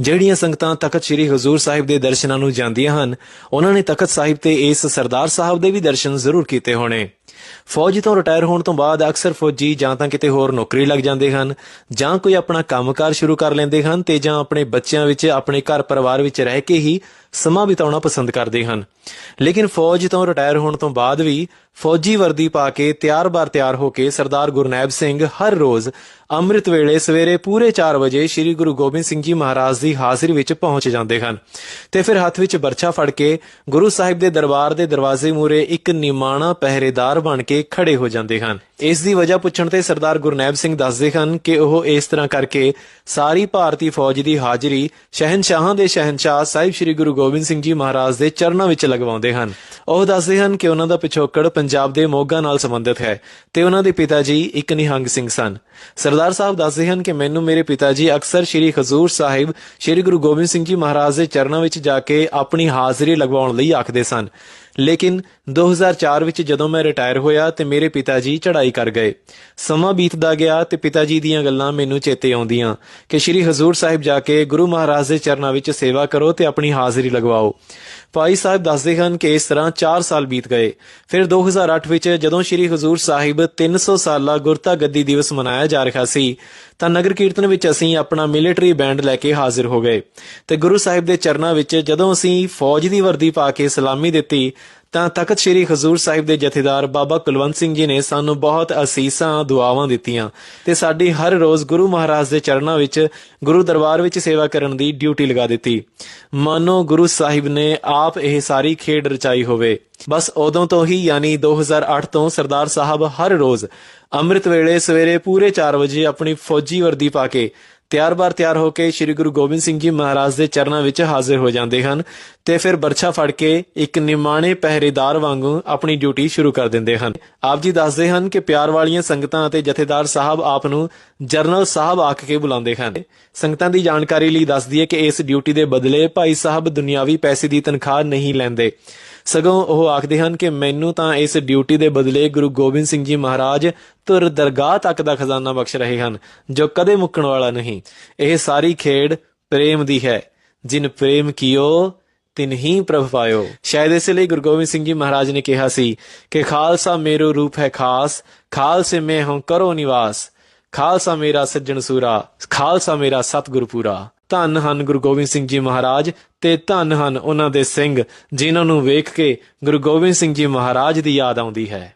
ਜਿਹੜੀਆਂ ਸੰਗਤਾਂ ਤਖਤ ਸ੍ਰੀ ਹਜ਼ੂਰ ਸਾਹਿਬ ਦੇ ਦਰਸ਼ਨਾਂ ਨੂੰ ਜਾਂਦੀਆਂ ਹਨ, ਉਹਨਾਂ ਨੇ ਤਖਤ ਸਾਹਿਬ ਤੇ ਇਸ ਸਰਦਾਰ ਸਾਹਿਬ ਦੇ ਵੀ ਦਰਸ਼ਨ ਜ਼ਰੂਰ ਕੀਤੇ ਹੋਣੇ। ਫੌਜ ਤੋਂ ਰਿਟਾਇਰ ਹੋਣ ਤੋਂ ਬਾਅਦ ਅਕਸਰ ਫੌਜੀ ਜਾਂ ਤਾਂ ਕਿਤੇ ਹੋਰ ਨੌਕਰੀ ਲੱਗ ਜਾਂਦੇ ਹਨ, ਜਾਂ ਕੋਈ ਆਪਣਾ ਕੰਮਕਾਰ ਸ਼ੁਰੂ ਕਰ ਲੈਂਦੇ ਹਨ ਤੇ ਜਾਂ ਆਪਣੇ ਬੱਚਿਆਂ ਵਿੱਚ, ਆਪਣੇ ਘਰ ਪਰਿਵਾਰ ਵਿੱਚ ਰਹਿ ਕੇ ਹੀ ਸਮਾਂ ਬਿਤਾਉਣਾ ਪਸੰਦ ਕਰਦੇ ਹਨ। ਲੇਕਿਨ ਫੌਜ ਤੋਂ ਰਿਟਾਇਰ ਹੋਣ ਤੋਂ ਬਾਅਦ ਵੀ ਫੌਜੀ ਵਰਦੀ ਪਾ ਕੇ ਤਿਆਰ-ਬਾਰ ਤਿਆਰ ਹੋ ਕੇ ਸਰਦਾਰ ਗੁਰਨੈਬ ਸਿੰਘ ਹਰ ਰੋਜ਼ ਅੰਮ੍ਰਿਤ ਵੇਲੇ ਸਵੇਰੇ ਪੂਰੇ 4 ਵਜੇ ਸ੍ਰੀ ਗੁਰੂ ਗੋਬਿੰਦ ਸਿੰਘ ਜੀ ਮਹਾਰਾਜ ਦੀ ਹਾਜ਼ਰੀ ਵਿੱਚ ਪਹੁੰਚ ਜਾਂਦੇ ਹਨ। ਤੇ ਫਿਰ ਹੱਥ ਵਿੱਚ ਬਰਛਾ ਫੜ ਕੇ ਗੁਰੂ ਸਾਹਿਬ ਦੇ ਦਰਬਾਰ ਦੇ ਦਰਵਾਜ਼ੇ ਮੂਰੇ ਇੱਕ ਨਿਮਾਣਾ ਪਹਿਰੇਦਾਰ ਬਣ ਕੇ ਖੜੇ ਹੋ ਜਾਂਦੇ ਹਨ। ਇਸ ਦੀ ਵਜ੍ਹਾ ਪੁੱਛਣ ਤੇ ਸਰਦਾਰ ਗੁਰਨੈਬ ਸਿੰਘ ਦੱਸਦੇ ਹਨ ਕਿ ਉਹ ਇਸ ਤਰ੍ਹਾਂ ਕਰਕੇ ਸਾਰੀ ਭਾਰਤੀ ਫੌਜ ਦੀ ਹਾਜ਼ਰੀ ਸ਼ਹਿਨਸ਼ਾਹਾਂ ਦੇ ਸ਼ਹਿਨਸ਼ਾਹ ਸਾਹਿਬ ਸ੍ਰੀ ਗੁਰੂ ਗੋਬਿੰਦ ਸਿੰਘ ਜੀ ਮਹਾਰਾਜ ਦੇ ਚਰਨਾਂ ਵਿੱਚ ਲਗਵਾਉਂਦੇ ਹਨ। ਉਹ ਦੱਸਦੇ ਹਨ ਕਿ ਉਹਨਾਂ ਦਾ ਪਿਛੋਕੜ ਪੰਜਾਬ ਦੇ ਮੋਗਾ ਨਾਲ ਸੰਬੰਧਿਤ ਹੈ ਤੇ ਉਹਨਾਂ ਦੇ ਪਿਤਾ ਜੀ ਇੱਕ ਨਿਹੰਗ ਸਿੰਘ ਸਨ। ਸਰਦਾਰ ਸਾਹਿਬ ਦੱਸਦੇ ਹਨ ਕਿ ਮੈਨੂੰ ਮੇਰੇ ਪਿਤਾ ਜੀ ਅਕਸਰ ਸ੍ਰੀ ਖਜ਼ੂਰ ਸਾਹਿਬ, ਸ੍ਰੀ ਗੁਰੂ ਗੋਬਿੰਦ ਸਿੰਘ ਜੀ ਮਹਾਰਾਜ ਦੇ ਚਰਨਾਂ ਵਿੱਚ ਜਾ ਕੇ ਆਪਣੀ ਹਾਜ਼ਰੀ ਲਗਵਾਉਣ ਲਈ ਆਖਦੇ ਸਨ। ਲੇਕਿਨ 2004 ਵਿੱਚ ਜਦੋਂ ਮੈਂ ਰਿਟਾਇਰ ਹੋਇਆ ਤੇ ਮੇਰੇ ਪਿਤਾ ਜੀ ਚੜ੍ਹਾਈ ਕਰ ਗਏ। ਸਮਾਂ ਬੀਤਦਾ ਗਿਆ ਤੇ ਪਿਤਾ ਜੀ ਦੀਆਂ ਗੱਲਾਂ ਮੈਨੂੰ ਚੇਤੇ ਆਉਂਦੀਆਂ ਕਿ ਸ੍ਰੀ ਹਜ਼ੂਰ ਸਾਹਿਬ ਜਾ ਕੇ ਗੁਰੂ ਮਹਾਰਾਜ ਦੇ ਚਰਨਾਂ ਵਿੱਚ ਸੇਵਾ ਕਰੋ ਤੇ ਆਪਣੀ ਹਾਜ਼ਰੀ ਲਗਵਾਓ। ਭਾਈ ਸਾਹਿਬ ਦੱਸਦੇ ਹਨ ਕਿ ਇਸ ਤਰ੍ਹਾਂ 4 ਸਾਲ ਬੀਤ ਗਏ। ਫਿਰ 2008 ਵਿੱਚ ਜਦੋਂ ਸ੍ਰੀ ਹਜ਼ੂਰ ਸਾਹਿਬ 300 ਸਾਲਾ ਗੁਰਤਾ ਗੱਦੀ ਦਿਵਸ ਮਨਾਇਆ ਜਾ ਰਿਹਾ ਸੀ, ਤਾਂ ਨਗਰ ਕੀਰਤਨ ਵਿੱਚ ਅਸੀਂ ਆਪਣਾ ਮਿਲਟਰੀ ਬੈਂਡ ਲੈ ਕੇ ਹਾਜ਼ਰ ਹੋ ਗਏ। ਤੇ ਗੁਰੂ ਸਾਹਿਬ ਦੇ ਚਰਨਾਂ ਵਿੱਚ ਜਦੋਂ ਅਸੀਂ ਫੌਜ ਦੀ ਵਰਦੀ ਪਾ ਕੇ ਸਲਾਮੀ ਦਿੱਤੀ ਤਾਂ ਤਖਤ ਸ੍ਰੀ ਹਜ਼ੂਰ ਸਾਹਿਬ ਦੇ ਜਥੇਦਾਰ ਬਾਬਾ ਕੁਲਵੰਤ ਸਿੰਘ ਜੀ ਨੇ ਸਾਨੂੰ ਬਹੁਤ ਅਸੀਸਾਂ, ਦੁਆਵਾਂ ਦਿੱਤੀਆਂ ਤੇ ਸਾਡੀ ਹਰ ਰੋਜ਼ ਗੁਰੂ ਮਹਾਰਾਜ ਦੇ ਚਰਨਾਂ ਵਿੱਚ, ਗੁਰੂ ਦਰਬਾਰ ਵਿੱਚ ਸੇਵਾ ਕਰਨ ਦੀ ਡਿਊਟੀ ਲਗਾ ਦਿੱਤੀ। ਮਾਨੋ ਗੁਰੂ ਸਾਹਿਬ ਨੇ ਆਪ ਇਹ ਸਾਰੀ ਖੇਡ ਰਚਾਈ ਹੋਵੇ। ਬਸ ਉਦੋਂ ਤੋਂ ਹੀ ਯਾਨੀ 2008 ਤੋਂ ਸਰਦਾਰ ਸਾਹਿਬ ਹਰ ਰੋਜ਼ ਅੰਮ੍ਰਿਤ ਵੇਲੇ ਸਵੇਰੇ ਪੂਰੇ 4 ਵਜੇ ਆਪਣੀ ਫੌਜੀ ਵਰਦੀ ਪਾ ਕੇ ਤਿਆਰ-ਬਾਰ ਤਿਆਰ ਹੋ ਕੇ ਸ੍ਰੀ ਗੁਰੂ ਗੋਬਿੰਦ ਸਿੰਘ ਜੀ ਮਹਾਰਾਜ ਦੇ ਚਰਨਾਂ ਵਿੱਚ ਹਾਜ਼ਰ ਹੋ ਜਾਂਦੇ ਹਨ ਤੇ ਫਿਰ ਬਰਛਾ ਫੜ ਕੇ ਇੱਕ ਨਿਮਾਣੇ ਪਹਿਰੇਦਾਰ ਵਾਂਗੂ ਆਪਣੀ ਡਿਊਟੀ ਸ਼ੁਰੂ ਕਰ ਦਿੰਦੇ ਹਨ। ਆਪ ਜੀ ਦੱਸਦੇ ਹਨ ਕਿ ਪਿਆਰ ਵਾਲੀਆਂ ਸੰਗਤਾਂ ਅਤੇ ਜਥੇਦਾਰ ਸਾਹਿਬ ਆਪ ਨੂੰ ਜਰਨਲ ਸਾਹਿਬ ਆਖ ਕੇ ਬੁਲਾਉਂਦੇ ਹਨ। ਸੰਗਤਾਂ ਦੀ ਜਾਣਕਾਰੀ ਲਈ ਦੱਸਦੀ ਹੈ ਕਿ ਇਸ ਡਿਊਟੀ ਦੇ ਬਦਲੇ ਭਾਈ ਸਾਹਿਬ ਦੁਨਿਆਵੀ ਪੈਸੇ ਦੀ ਤਨਖਾਹ ਨਹੀਂ ਲੈਂਦੇ। ਸਗੋਂ ਉਹ ਆਖਦੇ ਹਨ ਕਿ ਮੈਨੂੰ ਤਾਂ ਇਸ ਡਿਊਟੀ ਦੇ ਬਦਲੇ ਗੁਰੂ ਗੋਬਿੰਦ ਸਿੰਘ ਜੀ ਮਹਾਰਾਜ ਤੁਰ ਦਰਗਾਹ ਤੱਕ ਦਾ ਖਜ਼ਾਨਾ ਬਖਸ਼ ਰਹੇ ਹਨ, ਜੋ ਕਦੇ ਮੁੱਕਣ ਵਾਲਾ ਨਹੀਂ। ਇਹ ਸਾਰੀ ਖੇਡ ਪ੍ਰੇਮ ਦੀ ਹੈ। ਜਿਨ ਪ੍ਰੇਮ ਕੀਓ, ਤਿਨ ਹੀ ਪ੍ਰਭ ਪਾਇਓ। ਸ਼ਾਇਦ ਇਸੇ ਲਈ ਗੁਰੂ ਗੋਬਿੰਦ ਸਿੰਘ ਜੀ ਮਹਾਰਾਜ ਨੇ ਕਿਹਾ ਸੀ ਕਿ ਖਾਲਸਾ ਮੇਰੋ ਰੂਪ ਹੈ ਖਾਸ, ਖਾਲਸੇ ਮੈਂ ਹੂੰ ਕਰੋ ਨਿਵਾਸ। ਖਾਲਸਾ ਮੇਰਾ ਸੱਜਣ ਸੂਰਾ, ਖਾਲਸਾ ਮੇਰਾ ਸਤਿਗੁਰ ਪੂਰਾ। ਧੰਨ ਹਨ ਗੁਰੂ ਗੋਬਿੰਦ ਸਿੰਘ ਜੀ ਮਹਾਰਾਜ ਤੇ ਧੰਨ ਹਨ ਉਹਨਾਂ ਦੇ ਸਿੰਘ, ਜਿਨ੍ਹਾਂ ਨੂੰ ਵੇਖ ਕੇ ਗੁਰੂ ਗੋਬਿੰਦ ਸਿੰਘ ਜੀ ਮਹਾਰਾਜ ਦੀ ਯਾਦ ਆਉਂਦੀ ਹੈ।